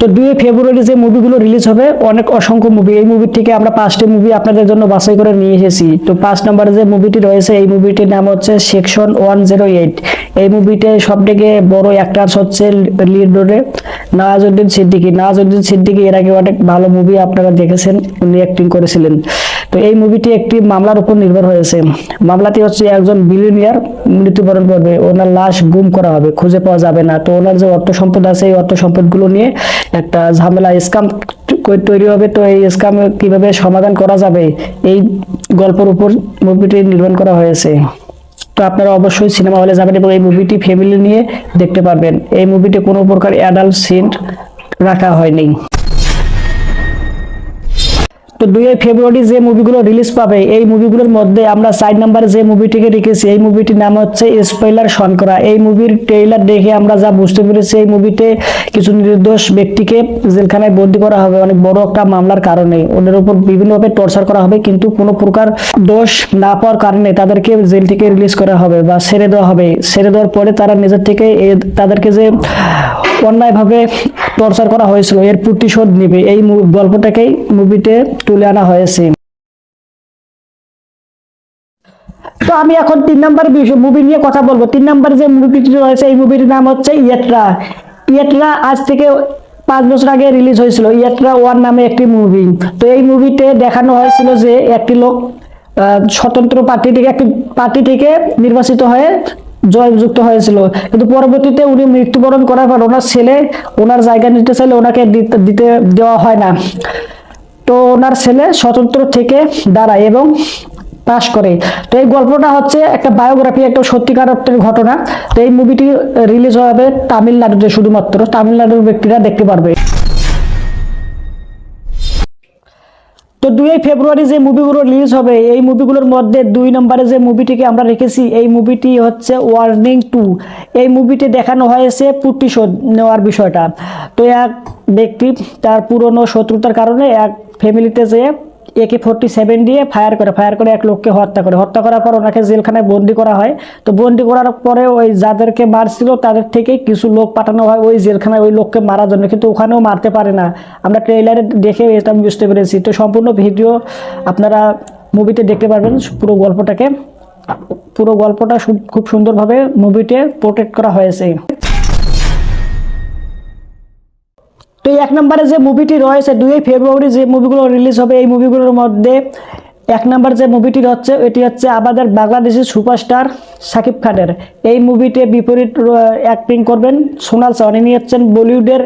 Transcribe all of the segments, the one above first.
তো দুই ফেব্রুয়ারি যে মুভিগুলো রিলিজ হবে, অনেক অসংখ্য মুভি এই মুভির থেকে আমরা পাঁচটি মুভি আপনাদের জন্য বাছাই করে নিয়ে এসেছি। তো পাঁচ নম্বরে যে মুভিটি রয়েছে, এই মুভিটির নাম হচ্ছে সেকশন ওয়ান জিরো এইট এই মুভিতে সব থেকে বড় অ্যাক্টার্স হচ্ছে লিড রোডে নওয়াজুদ্দিন সিদ্দিকী। নওয়াজুদ্দিন সিদ্দিকি এর আগে অনেক ভালো মুভি আপনারা দেখেছেন, উনি অ্যাক্টিং করেছিলেন। তো এই মুভিটি একটি মামলার উপর নির্ভর হয়েছে। মামলাটি হচ্ছে একজন বিলিনিয়ার মৃত্যুবরণ করবে। ওনার লাশ গুম করা হবে, খুঁজে পাওয়া যাবে না। তো ওনার যে অর্থ সম্পদ আছে, এই অর্থ সম্পদগুলো নিয়ে একটা ঝামেলা স্কাম তৈরি হবে। তো এই স্কাম কীভাবে সমাধান করা যাবে? এই গল্পের উপর মুভিটি নির্মাণ করা হয়েছে। তো আপনারা অবশ্যই সিনেমা হলে যাবেন এবং এই মুভিটি ফ্যামিলি নিয়ে দেখতে পারবেন। এই মুভিতে কোনো প্রকার অ্যাডাল্ট সিন রাখা হয়নি। তো দুই ফেব্রুয়ারি যে মুভিগুলো রিলিজ পাবে, এই মুভিগুলোর মধ্যে আমরা সাইড নাম্বারে যে মুভিটিকে রেখেছি, এই মুভিটির নাম হচ্ছে স্পয়লার শনকরা। এই মুভির ট্রেইলার দেখে আমরা যা বুঝতে পেরেছি, এই মুভিতে কিছু নির্দোষ ব্যক্তিকে জেলখানায় বন্দি করা হবে। অনেক বড় একটা মামলার কারণে। ওদের উপর বিভিন্নভাবে টর্চার করা হবে, কিন্তু কোনো প্রকার দোষ না পাওয়ার কারণে তাদেরকে জেল থেকে রিলিজ করা হবে বা ছেড়ে দেওয়া হবে। ছেড়ে দেওয়ার পরে তারা নিজের থেকে তাদেরকে যে অন্যায়ভাবে টর্চার করা হয়েছিল, এর প্রতিশোধ নেবে। এই গল্পটাকেই মুভিতে তুলে আনা হয়েছে। তো আমি এখন তিন নম্বর মুভি নিয়ে কথা বলব। তিন নম্বর যে মুভিটি রয়েছে, এই মুভিটির নাম হচ্ছে ইয়েট্রা ইয়েট্রা আজ থেকে পাঁচ বছর আগে রিলিজ হয়েছিল ইয়েট্রা ওয়ান নামে একটি মুভি তো এই মুভিতে দেখানো হয়েছিল যে একটি লোক স্বতন্ত্র পার্টি থেকে একটি পার্টি থেকে নির্বাচিত হয়ে জয়যুক্ত হয়েছিল। কিন্তু পরবর্তীতে উনি মৃত্যুবরণ করার পর ওনার ছেলে ওনার জায়গা নিতে চাইলে ওনাকে দিতে দেওয়া হয় না। তো ওনার ছেলে স্বতন্ত্র থেকে দাঁড়ায় এবং পাস করে। তো এই গল্পটা হচ্ছে একটা বায়োগ্রাফি, একটা সত্যিকার অর্থের ঘটনা। তো এই মুভিটি রিলিজ হবে তামিলনাড়ুতে শুধুমাত্র। তামিলনাড়ুর ব্যক্তিরা দেখতে পারবে। তো দুই ফেব্রুয়ারি যে মুভিগুলো রিলিজ হবে, এই মুভিগুলোর মধ্যে দুই নম্বরে যে মুভিটিকে আমরা রেখেছি, এই মুভিটি হচ্ছে ওয়ার্নিং টু এই মুভিটি দেখানো হয়েছে প্রতিশোধ নেওয়ার বিষয়টা। তো এক ব্যক্তি তার পুরনো শত্রুতার কারণে এক ফ্যামিলিতে যে একে ফোরটি সেভেন দিয়ে ফায়ার করে ফায়ার করে এক লোককে হত্যা করে। হত্যা করার পর ওনাকে জেলখানায় বন্দি করা হয়। তো বন্দি করার পরে ওই যাদেরকে মারছিল, তাদের থেকে কিছু লোক পাঠানো হয় ওই জেলখানায়, ওই লোককে মারার জন্য। কিন্তু ওখানেও মারতে পারে না। আমরা ট্রেইলারে দেখে এটা আমি বুঝতে পেরেছি। তো সম্পূর্ণ ভিডিও আপনারা মুভিতে দেখতে পারবেন, পুরো গল্পটাকে। পুরো গল্পটা খুব সুন্দরভাবে মুভিতে প্রোটেক্ট করা হয়েছে। তো এক নম্বরে যে মুভিটি রয়েছে, দুই ফেব্রুয়ারি যে মুভিগুলো রিলিজ হবে, এই মুভিগুলোর মধ্যে এক নম্বর যে মুভিটি হচ্ছে, এটি হচ্ছে আমাদের বাংলাদেশের সুপারস্টার সাকিব খানের। এই মুভিতে বিপরীত অ্যাক্টিং করবেন সোনাল সাওয়ান। ইনি হচ্ছেন বলিউডের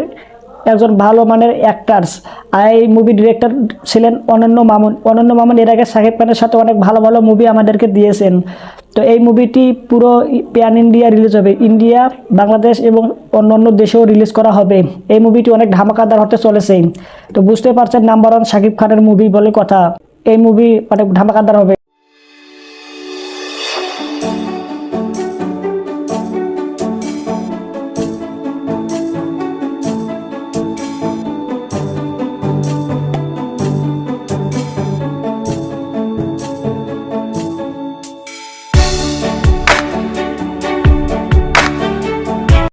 একজন ভালো মানের অ্যাক্টার্স আর এই মুভি ডিরেক্টর ছিলেন অনন্য মামুন। অনন্য মামুন এর আগে সাকিব খানের সাথে অনেক ভালো ভালো মুভি আমাদেরকে দিয়েছেন। তো এই মুভিটি পুরো প্যান ইন্ডিয়া রিলিজ হবে। ইন্ডিয়া বাংলাদেশ এবং অন্য অন্য দেশেও রিলিজ করা হবে। এই মুভিটি অনেক ধামাকাদার হতে চলেছে। তো বুঝতে পারছেন নাম্বার ওয়ান শাকিব খানের মুভি বলে কথা। এই মুভি অনেক ধামাকাদার হবে।